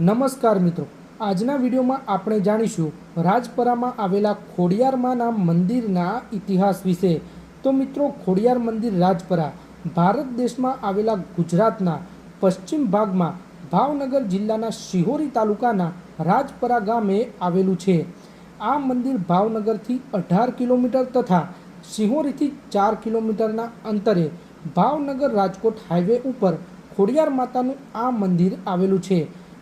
નમસ્કાર મિત્રો. આજના વિડીયોમાં આપણે જાણીશું રાજપરામાં આવેલા ખોડિયારમાંના મંદિરના ઇતિહાસ વિશે. તો મિત્રો, ખોડિયાર મંદિર રાજપરા ભારત દેશમાં આવેલા ગુજરાતના પશ્ચિમ ભાગમાં ભાવનગર જિલ્લાના શિહોરી તાલુકાના રાજપરા ગામે આવેલું છે. આ મંદિર ભાવનગરથી અઢાર કિલોમીટર તથા શિહોરીથી ચાર કિલોમીટરના અંતરે ભાવનગર રાજકોટ હાઈવે ઉપર ખોડિયાર માતાનું આ મંદિર આવેલું છે.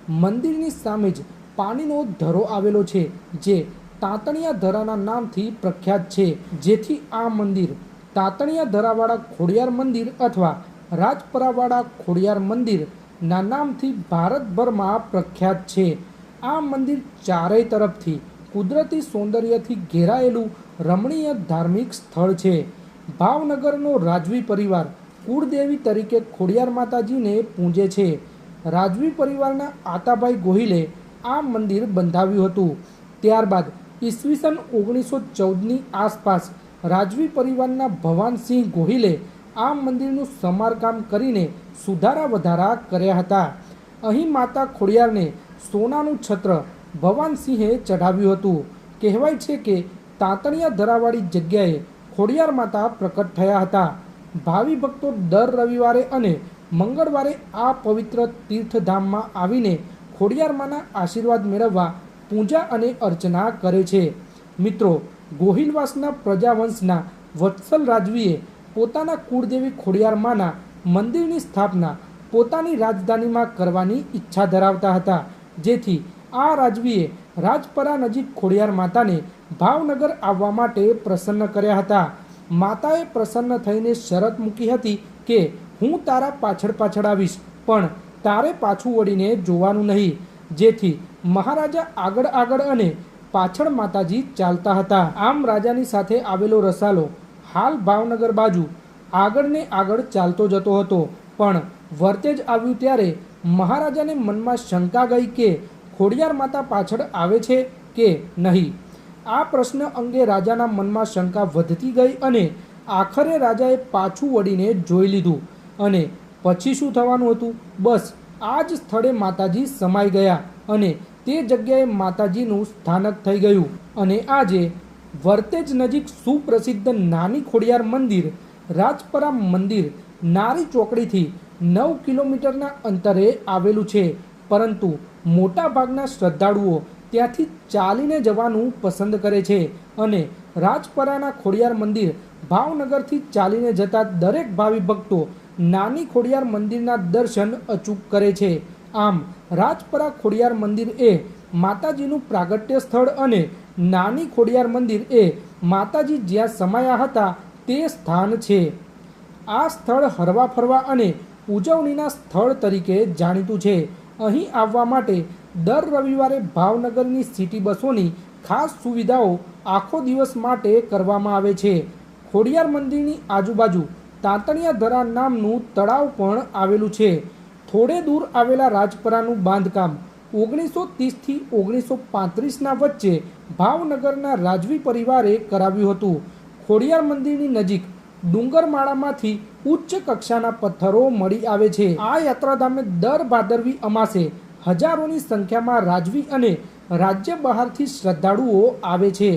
મંદિરની સામે જ પાણીનો ધરો આવેલો છે, જે તાંતણિયા ધરાના નામથી પ્રખ્યાત છે. જેથી આ મંદિર તાંતણિયા ધરાવાળા ખોડિયાર મંદિર અથવા રાજપરાવાળા ખોડિયાર મંદિરના નામથી ભારતભરમાં પ્રખ્યાત છે. આ મંદિર ચારેય તરફથી કુદરતી સૌંદર્યથી ઘેરાયેલું રમણીય ધાર્મિક સ્થળ છે. ભાવનગરનો રાજવી પરિવાર કુળદેવી તરીકે ખોડિયાર માતાજીને પૂજે છે. રાજવી પરિવારના આતાભાઈ ગોહિલે આ મંદિર બંધાવ્યું હતું. ત્યારબાદ ઈસવીસન ઓગણીસો ચૌદની આસપાસ રાજવી પરિવારના ભવાનસિંહ ગોહિલે આ મંદિરનું સમારકામ કરીને સુધારા વધારા કર્યા હતા. અહીં માતા ખોડિયારને સોનાનું છત્ર ભવાનસિંહે ચઢાવ્યું હતું. કહેવાય છે કે તાંતણિયા ધરાવાળી જગ્યાએ ખોડિયાર માતા પ્રકટ થયા હતા. ભાવિ ભક્તો દર રવિવારે અને મંગળવારે આ પવિત્ર તીર્થધામમાં આવીને ખોડિયારમાંના આશીર્વાદ મેળવવા પૂજા અને અર્ચના કરે છે. મિત્રો, ગોહિલવાસના પ્રજાવંશના વત્સલ રાજવીએ પોતાના કુળદેવી ખોડિયારમાંના મંદિરની સ્થાપના પોતાની રાજધાનીમાં કરવાની ઈચ્છા ધરાવતા હતા. જેથી આ રાજવીએ રાજપરા નજીક ખોડિયાર માતાને ભાવનગર આવવા માટે પ્રસન્ન કર્યા હતા. માતાએ પ્રસન્ન થઈને શરત મૂકી હતી કે હું તારા પાછળ પાછળ આવીશ, પણ તારે પાછું વળીને જોવાનું નહીં. જેથી મહારાજા આગળ આગળ અને પાછળ માતાજી ચાલતા હતા. આમ રાજાની સાથે આવેલો રસાલો હાલ ભાવનગર બાજુ આગળને આગળ ચાલતો જતો હતો. પણ વર્તેજ આવ્યું ત્યારે મહારાજાને મનમાં શંકા ગઈ કે ખોડિયાર માતા પાછળ આવે છે કે નહીં? આ પ્રશ્ન અંગે રાજાના મનમાં શંકા વધતી ગઈ અને આખરે રાજાએ પાછું વળીને જોઈ લીધું. અને પછી શું થવાનું હતું? બસ, આ જ સ્થળે માતાજી સમાઈ ગયા અને તે જગ્યાએ માતાજીનું સ્થાનક થઈ ગયું. અને આજે વર્તેજ નજીક સુપ્રસિદ્ધ નાની ખોડિયાર મંદિર રાજપરા મંદિર, નારી ચોકડીથી નવ કિલોમીટરના અંતરે આવેલું છે. પરંતુ મોટાભાગના શ્રદ્ધાળુઓ ત્યાંથી ચાલીને જવાનું પસંદ કરે છે અને રાજપરાના ખોડિયાર મંદિર ભાવનગરથી ચાલીને જતા દરેક ભાવિ ભક્તો નાની ખોડિયાર મંદિરના દર્શન અચૂક કરે છે. આમ, રાજપરા ખોડિયાર મંદિર એ માતાજીનું પ્રાગટ્ય સ્થળ અને નાની ખોડિયાર મંદિર એ માતાજી જ્યાં સમાયા હતા તે સ્થાન છે. આ સ્થળ હરવા ફરવા અને ઉજવણીના સ્થળ તરીકે જાણીતું છે. અહીં આવવા માટે દર રવિવારે ભાવનગરની સિટી બસોની ખાસ સુવિધાઓ આખો દિવસ માટે કરવામાં આવે છે. ખોડિયાર મંદિરની આજુબાજુ તાંતણિયા ધરા નામનું તળાવ પણ આવેલું છે. થોડે દૂર આવેલા રાજપરાનું બાંધકામ ઓગણીસો ત્રીસથી ઓગણીસો પાંત્રીસના વચ્ચે ભાવનગરના રાજવી પરિવારે કરાવ્યું હતું. ખોડિયાર મંદિરની નજીક ડુંગરમાળામાંથી ઉચ્ચ કક્ષાના પથ્થરો મળી આવે છે. આ યાત્રાધામે દર ભાદરવી અમાસે હજારોની સંખ્યામાં રાજવી અને રાજ્ય બહારથી શ્રદ્ધાળુઓ આવે છે.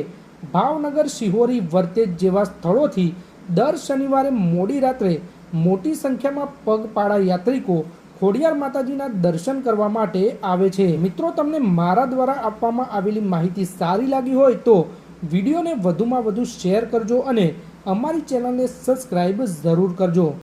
ભાવનગર શિહોરી વર્તેજ જેવા સ્થળોથી દર શનિવારે મોડી રાત્રે મોટી સંખ્યામાં પગપાળા યાત્રિકો ખોડિયાર માતાજીના દર્શન કરવા માટે આવે છે. મિત્રો, તમને મારા દ્વારા આપવામાં આવેલી માહિતી સારી લાગી હોય તો વિડીયોને વધુમાં વધુ શેર કરજો અને અમારી ચેનલને સબસ્ક્રાઈબ જરૂર કરજો.